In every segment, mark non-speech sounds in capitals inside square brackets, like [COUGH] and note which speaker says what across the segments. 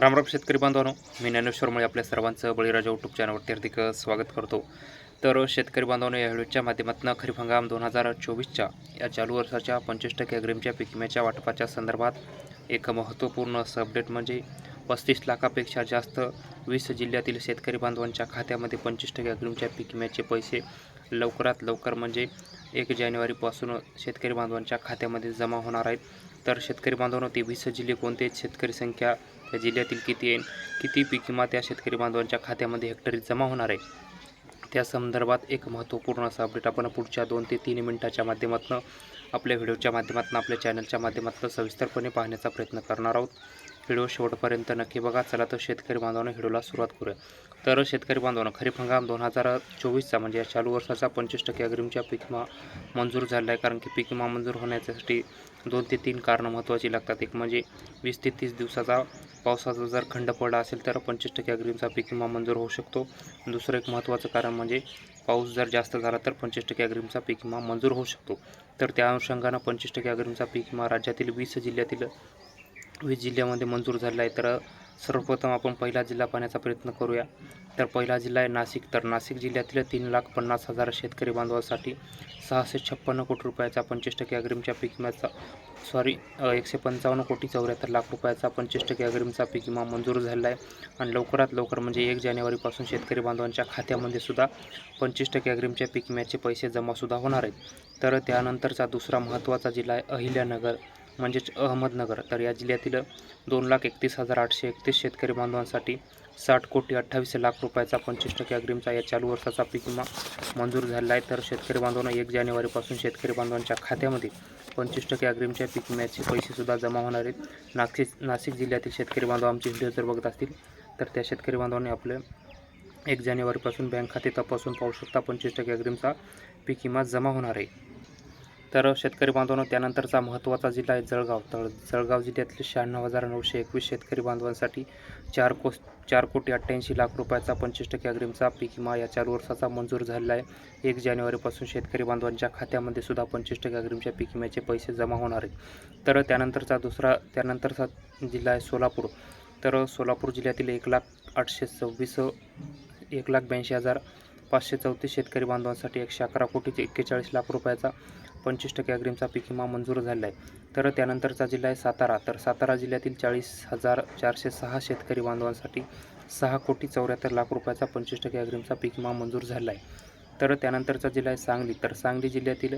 Speaker 1: रामराम शेतकरी बांधवांनो मी ज्ञानेश्वरमुळे आपल्या सर्वांचं बळीराजा यूट्यूब चॅनलवरती हार्दिक स्वागत करतो. तर शेतकरी बांधवांनो या व्हिडिओच्या माध्यमातून खरीप हंगाम दोन हजार चोवीसच्या या चालू वर्षाच्या पंचवीस टक्के अग्रिमच्या पिकम्याच्या वाटपाच्या संदर्भात एक महत्त्वपूर्ण असं अपडेट म्हणजे पस्तीस लाखापेक्षा जास्त वीस जिल्ह्यातील शेतकरी बांधवांच्या खात्यामध्ये पंचवीस टक्के अग्रिमच्या पिकम्याचे पैसे लवकरात लवकर म्हणजे एक जानेवारीपासून शेतकरी बांधवांच्या खात्यामध्ये जमा होणार आहेत. तर शेतकरी बांधवांनो ते वीस जिल्हे कोणते शेतकरी संख्या त्या जिल्ह्यातील किती आहे किती पीक विमा त्या शेतकरी बांधवांच्या खात्यामध्ये हेक्टरी जमा होणार आहे? त्या संदर्भात एक महत्त्वपूर्ण असा अपडेट आपण पुढच्या दोन ते तीन मिनिटाच्या माध्यमातून आपल्या व्हिडिओच्या माध्यमातून आपल्या चॅनलच्या माध्यमातून सविस्तरपणे पाहण्याचा प्रयत्न करणार आहोत. व्हिडिओ शेवटपर्यंत नक्की बघा. चला तर शेतकरी बांधवानं व्हिडिओला सुरुवात करूया. तर शेतकरी बांधवानं खरीप हंगाम दोन हजार चोवीसचा म्हणजे या चालू वर्षाचा पंचवीस टक्के अग्रिमच्या पीक विमा मंजूर झाला आहे कारण की पीक विमा मंजूर होण्यासाठी दोन ते तीन कारणं महत्त्वाची लागतात. एक म्हणजे वीस ते तीस दिवसाचा पावसाचा जर खंड पडला असेल तर पंचवीस टक्के अग्रिमचा पीक विमा मंजूर होऊ शकतो. दुसरं एक महत्त्वाचं कारण म्हणजे पाऊस जर जास्त झाला तर पंचवीस टक्के अग्रिमचा पीक विमा मंजूर होऊ शकतो. तर त्या अनुषंगानं पंचवीस टक्के अग्रिमचा पीक विमा राज्यातील वीस जिल्ह्यातील वीस जिल्ह्यामध्ये मंजूर झाला आहे. तर सर्वप्रथम आपण पहिला जिल्हा पाहण्याचा प्रयत्न करूया. तर पहिला जिल्हा आहे नाशिक. तर नाशिक जिल्ह्यातील तीन लाख पन्नास हजार शेतकरी बांधवासाठी सहाशे छप्पन्न कोटी रुपयाचा पंचवीस टक्के अग्रिमच्या पीक विम्याचा सॉरी एकशे पंचावन्न कोटी चौऱ्याहत्तर लाख रुपयाचा पंचवीस टक्के अग्रिमचा पीक विमा मंजूर झालेला आहे आणि लवकरात लवकर म्हणजे एक जानेवारीपासून शेतकरी बांधवांच्या खात्यामध्ये सुद्धा पंचवीस टक्के अग्रिमच्या पीक विम्याचे पैसे जमासुद्धा होणार आहेत. तर त्यानंतरचा दुसरा महत्त्वाचा जिल्हा आहे अहिल्यानगर. म्हणजेच अहमदनगर. तर या जिल्ह्यातील दोन लाख एकतीस हजार आठशे एकतीस शेतकरी बांधवांसाठी साठ कोटी अठ्ठावीस लाख रुपयाचा पंचवीस टक्के अग्रिमचा या चालू वर्षाचा पीक विमा मंजूर झाला आहे. तर शेतकरी बांधवांना एक जानेवारीपासून शेतकरी बांधवांच्या खात्यामध्ये पंचवीस टक्के अग्रिमच्या पीक विम्याचे पैसेसुद्धा जमा होणार आहेत. नाशिक नाशिक जिल्ह्यातील शेतकरी बांधव आमचे व्हिडिओ जर बघत असतील तर त्या शेतकरी बांधवांनी आपले एक जानेवारीपासून बँक खाते तपासून पाहू शकता पंचवीस टक्के अग्रिमचा पीक विमा जमा होणार आहे. तर शेतकरी बांधवांनो त्यानंतरचा महत्त्वाचा जिल्हा आहे जळगाव. तर जळगाव जिल्ह्यातील शहाण्णव हजार नऊशे एकवीस शेतकरी बांधवांसाठी चार कोस चार कोटी अठ्ठ्याऐंशी लाख रुपयाचा पंचवीस टक्के अग्रिमचा पीक विमा या चार वर्षाचा मंजूर झालेला आहे. एक जानेवारीपासून शेतकरी बांधवांच्या खात्यामध्ये सुद्धा पंचवीस टक्के अग्रिमच्या पीक विम्याचे पैसे जमा होणार आहेत. तर त्यानंतरचा दुसरा त्यानंतरचा जिल्हा आहे सोलापूर. तर सोलापूर जिल्ह्यातील एक लाख आठशे सव्वीस एक लाख ब्याऐंशी हजार पाचशे चौतीस शेतकरी बांधवांसाठी एकशे अकरा कोटी एक्केचाळीस लाख रुपयाचा पंचवीस टक्के अग्रिमचा पीक विमा मंजूर झाला आहे तर त्यानंतरचा जिल्हा आहे सातारा. तर सातारा जिल्ह्यातील चाळीस हजार चारशे सहा शेतकरी बांधवांसाठी सहा कोटी चौऱ्याहत्तर लाख रुपयाचा पंचवीस टक्के अग्रिमचा पीक विमा मंजूर झाला आहे तर त्यानंतरचा जिल्हा आहे सांगली. तर सांगली जिल्ह्यातील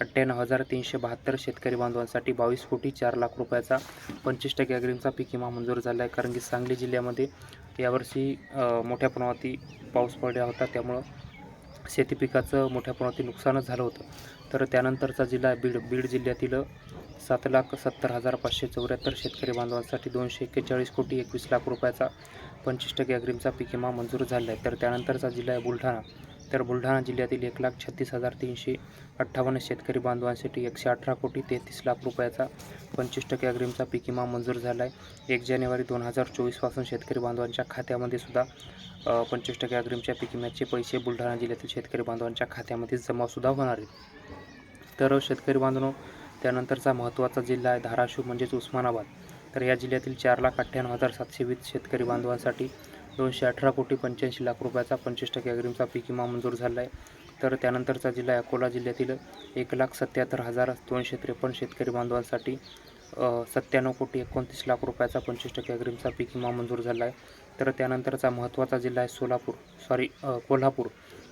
Speaker 1: अठ्ठ्याण्णव हजार तीनशे बहात्तर शेतकरी बांधवांसाठी बावीस कोटी चार लाख रुपयाचा पंचवीस टक्के अग्रिमचा पीक विमा मंजूर झाला आहे कारण की सांगली जिल्ह्यामध्ये यावर्षी मोठ्या प्रमाणावरती पाऊस पडला होता. त्यामुळं शेती पिकाचं मोठ्या प्रमाणात नुकसानच झालं होतं. तर त्यानंतरचा जिल्हा आहे बीड बीड जिल्ह्यातील सात लाख सत्तर हजार पाचशे चौऱ्याहत्तर शेतकरी बांधवांसाठी दोनशे एक्केचाळीस कोटी एकवीस लाख रुपयाचा पंचवीस टक्के अग्रिमचा पीक विमा मंजूर झाला आहे. तर त्यानंतरचा जिल्हा आहे बुलढाणा. तर बुलढाणा जिल्ह्यातील एक लाख छत्तीस हजार तीनशे अठ्ठावन्न शेतकरी बांधवांसाठी एकशे अठरा कोटी तेहतीस लाख रुपयाचा पंचवीस टक्के अग्रिमचा पीक विमा मंजूर झाला आहे. एक जानेवारी दोन हजार चोवीसपासून शेतकरी बांधवांच्या खात्यामध्ये सुद्धा पंचवीस टक्के अग्रिमच्या पीक विम्याचे पैसे बुलढाणा जिल्ह्यातील शेतकरी बांधवांच्या खात्यामध्ये जमासुद्धा होणार आहेत. तर शेतकरी बांधवांनो त्यानंतरचा महत्त्वाचा जिल्हा आहे धाराशिव म्हणजेच उस्मानाबाद. तर या जिल्ह्यातील चार लाख अठ्ठ्याण्णव हजार सातशे वीस शेतकरी बांधवांसाठी दोनशे अठरा कोटी पंच्याऐंशी लाख रुपयाचा पंचवीस टक्के अग्रिमचा पीक विमा मंजूर झाला आहे. तर त्यानंतरचा जिल्हा अकोला जिल्ह्यातील एक लाख सत्याहत्तर हजार दोनशे त्रेपन्न शेतकरी बांधवांसाठी सत्त्याण्णव कोटी एकोणतीस लाख रुपयाचा पंचवीस टक्के अग्रिमचा पीक विमा मंजूर झाला आहे. तर त्यानंतरचा महत्त्वाचा जिल्हा आहे सोलापूर सॉरी कोल्हापूर.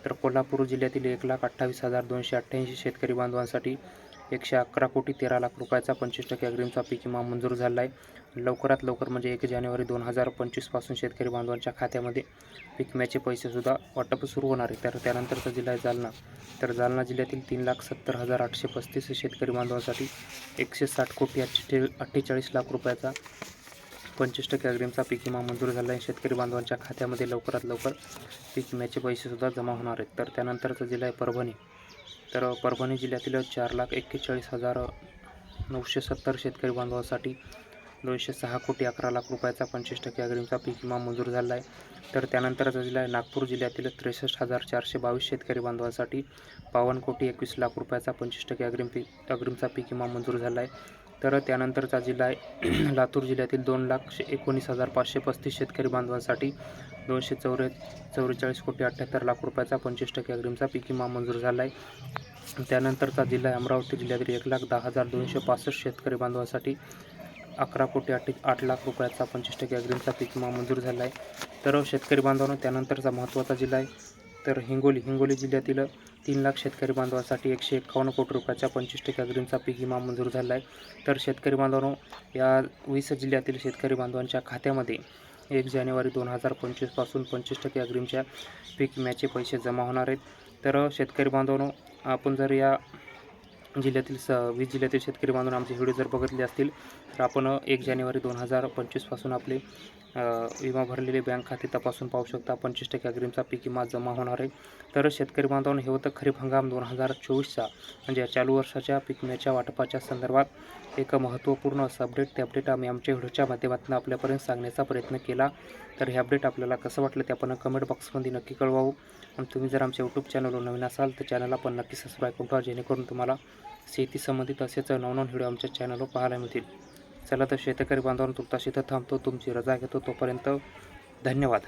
Speaker 1: तर कोल्हापूर जिल्ह्यातील एक लाख अठ्ठावीस हजार दोनशे अठ्ठ्याऐंशी शेतकरी बांधवांसाठी एकशे अकरा कोटी तेरा लाख रुपयाचा पंचवीस टक्के अग्रिमचा पीक विमा मंजूर झाला आहे लवकरात लवकर म्हणजे एक जानेवारी दोन हजार पंचवीसपासून शेतकरी बांधवांच्या खात्यामध्ये पीक विम्याचे पैसेसुद्धा वाटप सुरू होणार आहे. तर त्यानंतरचा जिल्हा आहे जालना. तर जालना जिल्ह्यातील तीन लाख सत्तर हजार आठशे पस्तीस शेतकरी बांधवांसाठी एकशे साठ कोटी अठ्ठे अठ्ठेचाळीस लाख रुपयाचा पंचवीस टक्के अग्रिमचा पीक विमा मंजूर झाला आहे. शेतकरी बांधवांच्या खात्यामध्ये लवकरात लवकर पीक विम्याचे पैसेसुद्धा जमा होणार आहेत. तर त्यानंतरचा जिल्हा आहे परभणी. तर परभणी जिल्ह्यातील चार लाख एक्केचाळीस हजार नऊशे सत्तर शेतकरी बांधवांसाठी दोनशे सहा कोटी अकरा लाख रुपयाचा पंचवीस टक्के अग्रिमचा पीक विमा मंजूर झाला आहे. तर त्यानंतरचा जिल्हा आहे नागपूर जिल्ह्यातील त्रेसष्ट हजार चारशे बावीस शेतकरी बांधवांसाठी बावन्न कोटी एकवीस लाख रुपयाचा पंचवीस टक्के अग्रिम पीक अग्रिमचा पीक विमा मंजूर झाला आहे. तर त्यानंतरचा जिल्हा आहे [CLEARS THROAT] लातूर जिल्ह्यातील दोन लाख शे एकोणीस हजार पाचशे पस्तीस शेतकरी बांधवांसाठी दोनशे चौरे चौवेचाळीस कोटी अठ्ठ्याहत्तर लाख रुपयाचा पंचवीस टक्के अग्रिमचा पीक विमा मंजूर झाला आहे त्यानंतरचा जिल्हा आहे अमरावती जिल्ह्यातील एक लाख दहा हजार दोनशे पासष्ट शेतकरी बांधवांसाठी अकरा कोटी आठ आठ लाख रुपयाचा पंचवीस टक्के अग्रिमचा पीक विमा मंजूर झाला आहे तर शेतकरी बांधवांनो त्यानंतरचा महत्त्वाचा जिल्हा आहे. तर हिंगोली हिंगोली जिल्ह्यातील तीन लाख शेतकरी बांधवांसाठी एकशे एकावन्न कोटी रुपयाच्या पंचवीस टक्के अग्रिमचा पीक विमा मंजूर झाला आहे तर शेतकरी बांधवांनो या वीस जिल्ह्यातील शेतकरी बांधवांच्या खात्यामध्ये एक जानेवारी दोन हजार पंचवीसपासून पंचवीस टक्के अग्रिमच्या पीक विम्याचे पैसे जमा होणार आहेत. तर शेतकरी बांधवांनो आपण जर या जिल्ह्यातील स वीस जिल्ह्यातील शेतकरी बांधून आमचे व्हिडिओ जर बघितले असतील तर आपण एक जानेवारी दोन हजार पंचवीसपासून आपले विमा भरलेले बँक खाते तपासून पाहू शकता. पंचवीस टक्के अग्रिमचा पीक विमा जमा होणार आहे. तर शेतकरी बांधवांनो हे होतं खरीप हंगाम दोन हजार चोवीसचा. म्हणजे या चालू वर्षाच्या पीक विम्याच्या वाटपाच्या संदर्भात एक महत्त्वपूर्ण असं अपडेट ते अपडेट आम्ही आमच्या व्हिडिओच्या माध्यमातून आपल्यापर्यंत सांगण्याचा प्रयत्न केला. तर हे अपडेट आपल्याला कसं वाटलं ते आपण कमेंट बॉक्समध्ये नक्की कळवावं. आणि तुम्ही जर आमच्या यूट्यूब चॅनलवर नवीन असाल तर चॅनलला पण नक्की सबस्क्राईब करून ठेवा जेणेकरून तुम्हाला शेती संबंधित असेच नवनवन व्हिडिओ आमच्या चॅनलवर पाहायला मिळतील. चला तर शेतकरी बांधवांनो तुर्तास इथं थांबतो तुमची रजा घेतो. तोपर्यंत धन्यवाद.